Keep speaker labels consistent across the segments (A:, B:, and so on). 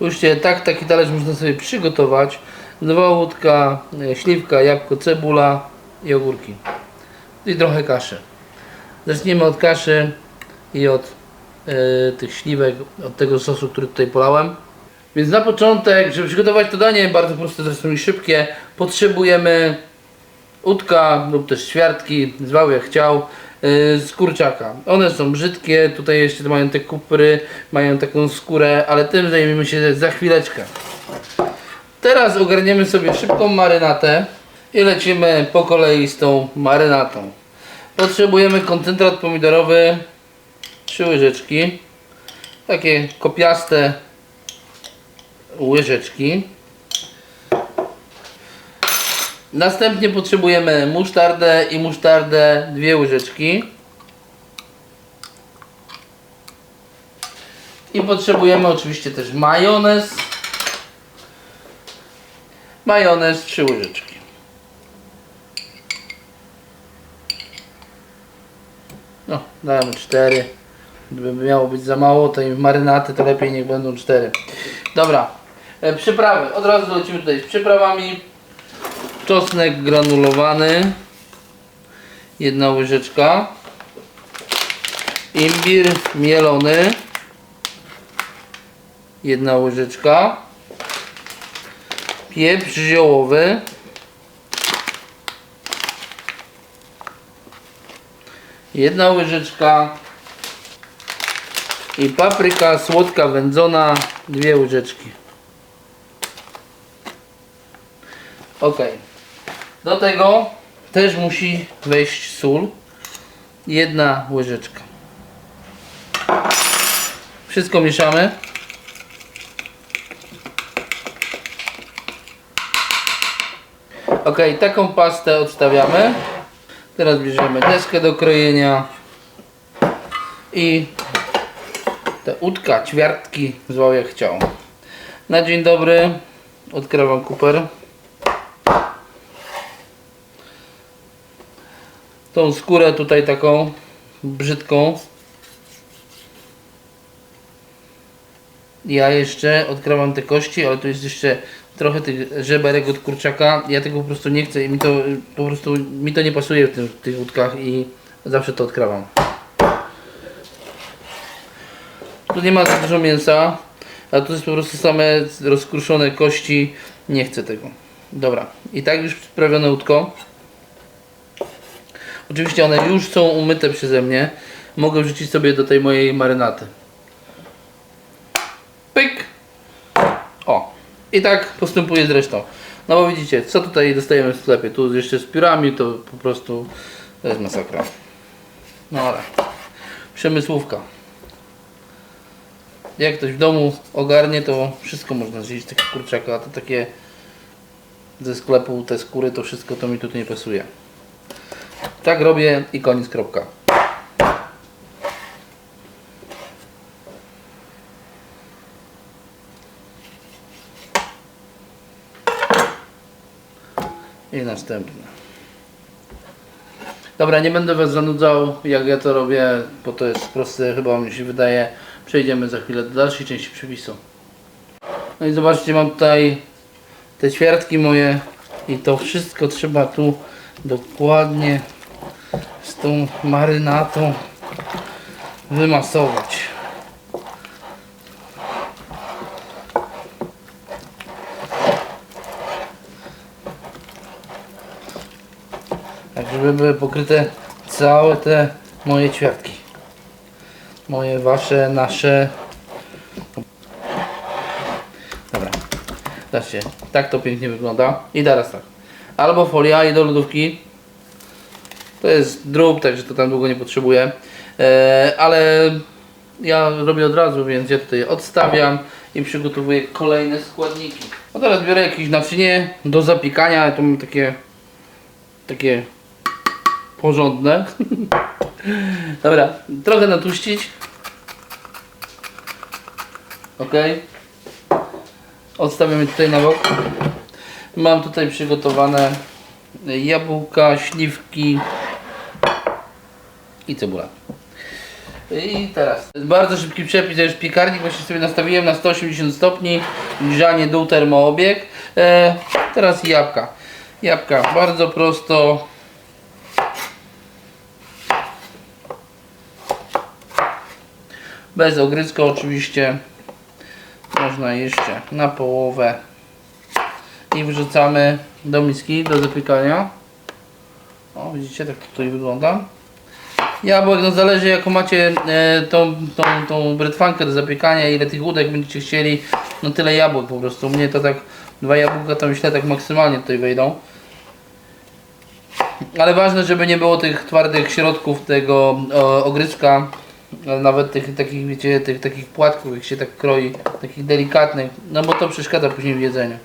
A: Spójrzcie, tak taki talerz można sobie przygotować. Dwa łódka, e, śliwka, jabłko, cebula i ogórki. I trochę kaszy. Zaczniemy od kaszy i od e, tych śliwek, od tego sosu, który tutaj polałem. Więc na początek, żeby przygotować to danie, bardzo proste zresztą i szybkie, potrzebujemy udka lub też ćwiartki, zwał jak chciał, yy, z kurczaka. One są brzydkie, tutaj jeszcze mają te kupry, mają taką skórę, ale tym zajmiemy się za chwileczkę. Teraz ogarniemy sobie szybką marynatę i lecimy po kolei z tą marynatą. Potrzebujemy koncentrat pomidorowy, 3 łyżeczki, takie kopiaste łyżeczki. Następnie potrzebujemy musztardę i musztardę dwie łyżeczki. I potrzebujemy oczywiście też majonez. Majonez 3 łyżeczki. No, dajemy 4. Gdyby miało być za mało tej marynaty, to lepiej niech będą 4. Dobra, e, przyprawy. Od razu lecimy tutaj z przyprawami. Czosnek granulowany. Jedna łyżeczka. Imbir mielony. Jedna łyżeczka. Pieprz ziołowy. Jedna łyżeczka. I papryka słodka wędzona. Dwie łyżeczki. Ok. Do tego też musi wejść sól. Jedna łyżeczka. Wszystko mieszamy. Ok, taką pastę odstawiamy. Teraz bierzemy deskę do krojenia i te udka, ćwiartki, zwał jak chciał. Na dzień dobry odkrywam kuper. Tą skórę tutaj taką brzydką. Ja jeszcze odkrawam te kości, ale tu jest jeszcze trochę tych żeberek od kurczaka. Ja tego po prostu nie chcę i mi to po prostu mi to nie pasuje w, tym, w tych łódkach i zawsze to odkrawam. Tu nie ma za dużo mięsa, a tu jest po prostu same rozkruszone kości. Nie chcę tego. Dobra, i tak już sprawione łódko. Oczywiście one już są umyte przeze mnie. Mogę wrzucić sobie do tej mojej marynaty. Pyk! O! I tak postępuję z resztą. No bo widzicie, co tutaj dostajemy w sklepie. Tu jeszcze z piórami to po prostu to jest masakra. No ale przemysłówka. Jak ktoś w domu ogarnie, to wszystko można zjeść z takiego kurczaka. To takie ze sklepu te skóry, to wszystko to mi tutaj nie pasuje. Tak robię i koniec kropka. I następne. Dobra, nie będę Was zanudzał, jak ja to robię, bo to jest proste, chyba mi się wydaje. Przejdziemy za chwilę do dalszej części przepisu. No i zobaczcie, mam tutaj te ćwiartki moje i to wszystko trzeba tu dokładnie z tą marynatą wymasować. Tak, żeby były pokryte całe te moje ćwiartki. Moje, wasze, nasze. Dobra. Zobaczcie, tak to pięknie wygląda. I teraz tak. Albo folia i do lodówki. To jest drób, także to tam długo nie potrzebuję. E, ale ja robię od razu, więc ja tutaj odstawiam i przygotowuję kolejne składniki. No teraz biorę jakieś naczynie do zapikania. To mam takie takie porządne. Dobra, trochę natłuścić. Ok. Odstawiamy tutaj na bok. Mam tutaj przygotowane jabłka, śliwki i cebula. I teraz, bardzo szybki przepis, to już piekarnik, właśnie sobie nastawiłem na 180 stopni, grzanie dół termoobieg. E, teraz jabłka. Jabłka, bardzo prosto. Bez ogryzka oczywiście. Można jeszcze na połowę. I wrzucamy do miski, do zapiekania. O, widzicie, tak tutaj wygląda. Jabłek, no zależy jaką macie e, tą, tą, tą brytwankę do zapiekania, ile tych łódek będziecie chcieli, no tyle jabłek po prostu. U mnie to tak, dwa jabłka to myślę tak maksymalnie tutaj wejdą. Ale ważne, żeby nie było tych twardych środków tego ale nawet tych takich, wiecie, tych takich płatków, jak się tak kroi, takich delikatnych, no bo to przeszkadza później w jedzeniu.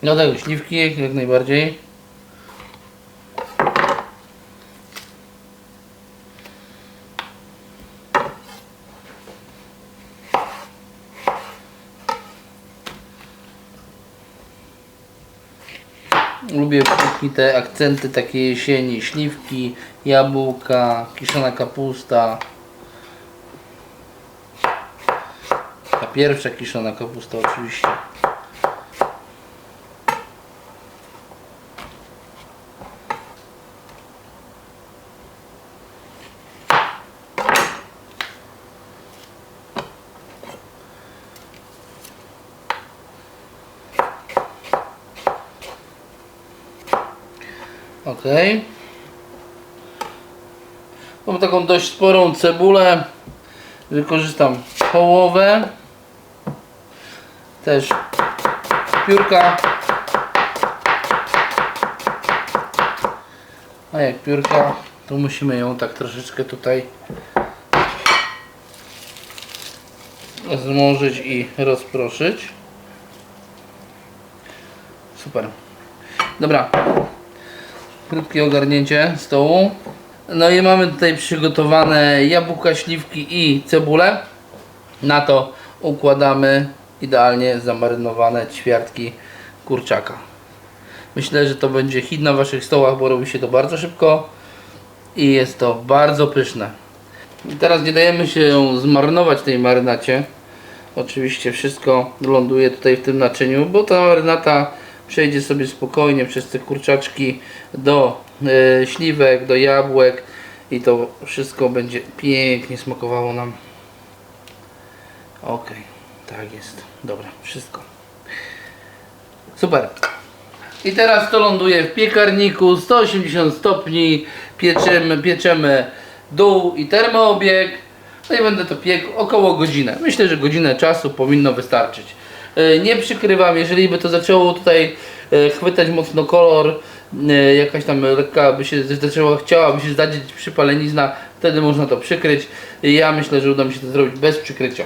A: Tak, śliwki jak najbardziej. Lubię te akcenty takie jesieni, śliwki, jabłka, kiszona kapusta. Ta pierwsza kiszona kapusta oczywiście. Ok. Mam taką dość sporą cebulę. Wykorzystam połowę. Też piórka. A jak piórka, to musimy ją tak troszeczkę tutaj zmążyć i rozproszyć. Super. Dobra, krótkie ogarnięcie stołu. No i mamy tutaj przygotowane jabłka, śliwki i cebulę. Na to układamy idealnie zamarynowane ćwiartki kurczaka. Myślę, że to będzie hit na Waszych stołach, bo robi się to bardzo szybko i jest to bardzo pyszne. I teraz nie dajemy się zmarnować tej marynacie. Oczywiście wszystko ląduje tutaj w tym naczyniu, bo ta marynata przejdzie sobie spokojnie przez te kurczaczki do e, śliwek, do jabłek i to wszystko będzie pięknie smakowało nam. Ok, tak jest. Dobra, wszystko. Super. I teraz to ląduje w piekarniku 180 stopni. Pieczemy, pieczemy dół i termoobieg. No i będę to piekł około godzinę. Myślę, że godzinę czasu powinno wystarczyć. E, Nie przykrywam, jeżeli by to zaczęło tutaj e, chwytać mocno kolor, e, jakaś tam lekka by się zaczęła, chciałaby się zdadzić przypalenizna, wtedy można to przykryć. Ja myślę, że uda mi się to zrobić bez przykrycia.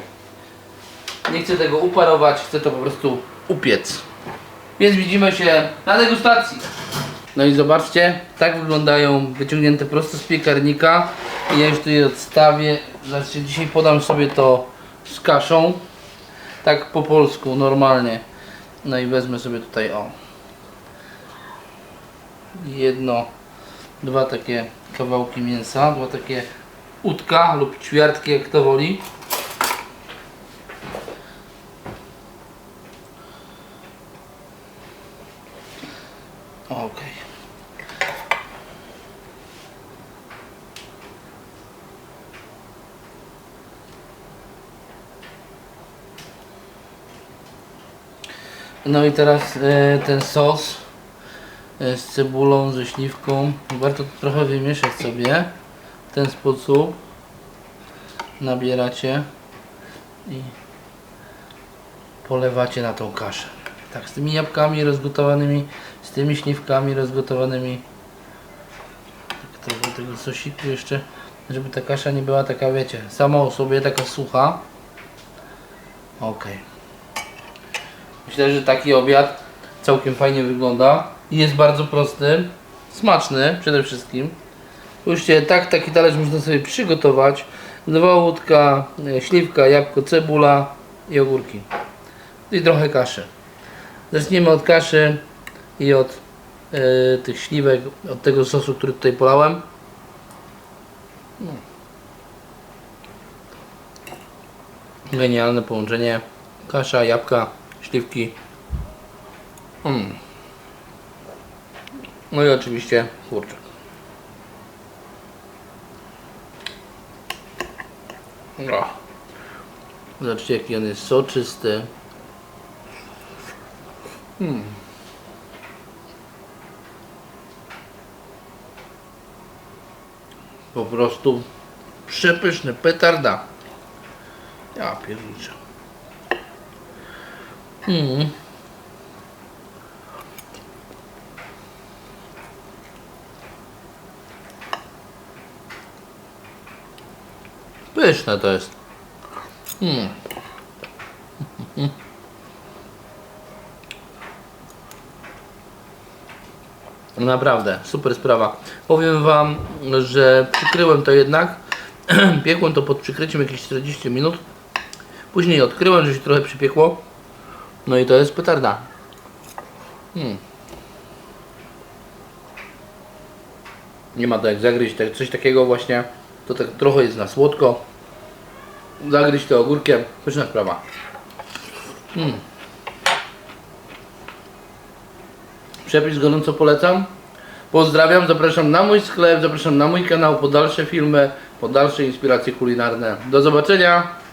A: Nie chcę tego uparować, chcę to po prostu upiec. Więc widzimy się na degustacji. No i zobaczcie, tak wyglądają wyciągnięte prosto z piekarnika. Ja już tu je odstawię. Zobaczcie, dzisiaj podam sobie to z kaszą. Tak po polsku, normalnie. No i wezmę sobie tutaj o. Jedno, dwa takie kawałki mięsa, dwa takie udka lub ćwiartki, jak to woli. Okej. No i teraz e, ten sos e, z cebulą, ze śliwką. Warto to trochę wymieszać sobie. W ten sposób nabieracie i polewacie na tą kaszę. Tak, z tymi jabłkami rozgotowanymi, z tymi śliwkami rozgotowanymi. Tak, trochę tego sosiku jeszcze żeby ta kasza nie była taka, wiecie, sama o sobie taka sucha. Okej. Myślę, że taki obiad całkiem fajnie wygląda i jest bardzo prosty, smaczny przede wszystkim. Spójrzcie, tak taki talerz można sobie przygotować. Dwa łódka, e, śliwka, jabłko, cebula i ogórki. I trochę kaszy. Zaczniemy od kaszy i od e, tych śliwek, od tego sosu, który tutaj polałem. No. Genialne połączenie. Kasza, jabłka, śliwki. Mm. No i oczywiście kurczak. No. Zobaczcie jaki on jest soczysty. Po prostu przepyszny, petarda. Ja pierniczę. Mm. Pyszne to jest. Mm. Naprawdę, super sprawa. Powiem Wam, że przykryłem to jednak. Piekłem to pod przykryciem jakieś 40 minut. Później odkryłem, że się trochę przypiekło. No i to jest petarda. Mm. Nie ma to jak zagryźć, tak, coś takiego właśnie. To tak trochę jest na słodko. Zagryźć to ogórkiem. Pyszna sprawa. Mm. Przepis gorąco polecam. Pozdrawiam, zapraszam na mój sklep, zapraszam na mój kanał po dalsze filmy, po dalsze inspiracje kulinarne. Do zobaczenia!